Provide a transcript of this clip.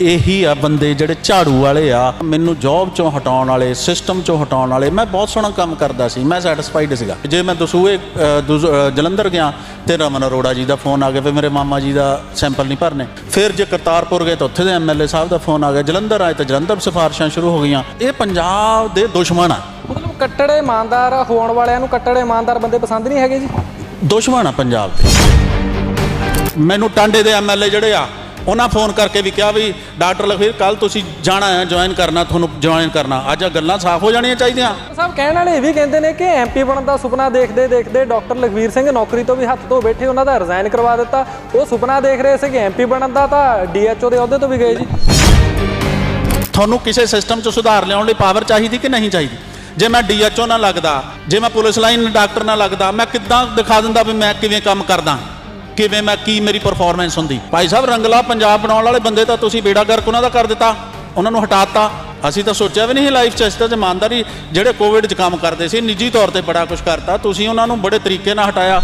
ਇਹੀ ਆ ਬੰਦੇ ਜਿਹੜੇ ਝਾੜੂ ਵਾਲੇ ਆ। ਮੈਨੂੰ ਜੌਬ ਚੋਂ ਹਟਾਉਣ ਵਾਲੇ ਸਿਸਟਮ ਚੋਂ ਹਟਾਉਣ ਵਾਲੇ ਮੈਂ ਬਹੁਤ ਸੋਹਣਾ ਕੰਮ ਕਰਦਾ ਸੀ ਮੈਂ ਸੈਟੀਸਫਾਈਡ ਸੀਗਾ। ਜੇ ਮੈਂ ਦਸੂਏ ਜਲੰਧਰ ਗਿਆ ਤੇ ਰਮਨ ਅਰੋੜਾ ਜੀ ਦਾ ਫੋਨ ਆ ਗਿਆ ਫਿਰ ਮੇਰੇ ਮਾਮਾ ਜੀ ਦਾ ਸੈਂਪਲ ਨਹੀਂ ਭਰਨੇ। ਫਿਰ ਜੇ ਕਰਤਾਰਪੁਰ ਗਏ ਤਾਂ ਉੱਥੇ ਦੇ ਐਮਐਲਏ ਸਾਹਿਬ ਦਾ ਫੋਨ ਆ ਗਿਆ। ਜਲੰਧਰ ਆਏ ਤਾਂ ਜਲੰਧਰ ਸਿਫਾਰਿਸ਼ਾਂ ਸ਼ੁਰੂ ਹੋ ਗਈਆਂ। ਇਹ ਪੰਜਾਬ ਦੇ ਦੁਸ਼ਮਣ ਆ। ਮਤਲਬ ਕੱਟੜੇ ਇਮਾਨਦਾਰ ਹੋਣ ਵਾਲਿਆਂ ਨੂੰ ਕੱਟੜੇ ਇਮਾਨਦਾਰ ਬੰਦੇ ਪਸੰਦ ਨਹੀਂ ਹੈਗੇ ਜੀ? ਦੁਸ਼ਮਣ ਆ ਪੰਜਾਬ ਦੇ। ਮੈਨੂੰ ਟਾਂਡੇ ਦੇ ਐਮਐਲਏ ਜਿਹੜੇ ਆ ਉਹਨਾਂ ਫੋਨ ਕਰਕੇ ਵੀ ਕਿਹਾ ਵੀ ਡਾਕਟਰ ਲਖਵੀਰ ਕੱਲ ਤੁਸੀਂ ਜਾਣਾ ਹੈ ਜੁਆਇਨ ਕਰਨਾ ਤੁਹਾਨੂੰ ਜੁਆਇਨ ਕਰਨਾ। ਅੱਜ ਆ ਗੱਲਾਂ ਸਾਫ਼ ਹੋ ਜਾਣੀਆਂ ਚਾਹੀਦੀਆਂ। ਸਾਹਿਬ ਕਹਿਣ ਵਾਲੇ ਇਹ ਵੀ ਕਹਿੰਦੇ ਨੇ ਕਿ ਐਮਪੀ ਬਣਨ ਦਾ ਸੁਪਨਾ ਦੇਖਦੇ ਦੇਖਦੇ ਡਾਕਟਰ ਲਖਵੀਰ ਸਿੰਘ ਨੌਕਰੀ ਤੋਂ ਵੀ ਹੱਥ ਧੋ ਬੈਠੇ ਉਹਨਾਂ ਦਾ ਰਿਜ਼ਾਈਨ ਕਰਵਾ ਦਿੱਤਾ। ਉਹ ਸੁਪਨਾ ਦੇਖ ਰਹੇ ਸੀ ਕਿ ਐਮਪੀ ਬਣਨ ਦਾ ਤਾਂ ਡੀਐਚਓ ਦੇ ਅਹੁਦੇ ਤੋਂ ਵੀ ਗਏ ਜੀ। ਤੁਹਾਨੂੰ ਕਿਸੇ ਸਿਸਟਮ 'ਚ ਸੁਧਾਰ ਲਿਆਉਣ ਲਈ ਪਾਵਰ ਚਾਹੀਦੀ ਕਿ ਨਹੀਂ ਚਾਹੀਦੀ? ਜੇ ਮੈਂ ਡੀਐਚਓ ਨਾਲ ਲੱਗਦਾ ਜੇ ਮੈਂ ਪੁਲਿਸ ਲਾਈਨ ਡਾਕਟਰ ਨਾਲ ਲੱਗਦਾ ਮੈਂ ਕਿੱਦਾਂ ਦਿਖਾ ਦਿੰਦਾ ਵੀ ਮੈਂ ਕਿਵੇਂ ਕੰਮ ਕਰਦਾ? ਕਿਵੇਂ ਮੈਂ ਕੀ ਮੇਰੀ ਪਰਫਾਰਮੈਂਸ ਹੁੰਦੀ? ਭਾਈ ਸਾਹਿਬ, ਰੰਗਲਾ ਪੰਜਾਬ ਬਣਾਉਣ ਵਾਲੇ ਬੰਦੇ ਤਾਂ ਤੁਸੀਂ ਬੇੜਾ ਗਰਕ ਉਹਨਾਂ ਦਾ ਕਰ ਦਿੱਤਾ, ਉਹਨਾਂ ਨੂੰ ਹਟਾਤਾ। ਅਸੀਂ ਤਾਂ ਸੋਚਿਆ ਵੀ ਨਹੀਂ ਲਾਈਫ 'ਚ ਇਸ ਤਰ੍ਹਾਂ ਇਮਾਨਦਾਰੀ ਜਿਹੜੇ ਕੋਵਿਡ 'ਚ ਕੰਮ ਕਰਦੇ ਸੀ, ਨਿੱਜੀ ਤੌਰ ਤੇ ਬੜਾ ਕੁਝ ਕਰਤਾ। ਤੁਸੀਂ ਉਹਨਾਂ ਨੂੰ ਬੜੇ ਤਰੀਕੇ ਨਾਲ ਹਟਾਇਆ।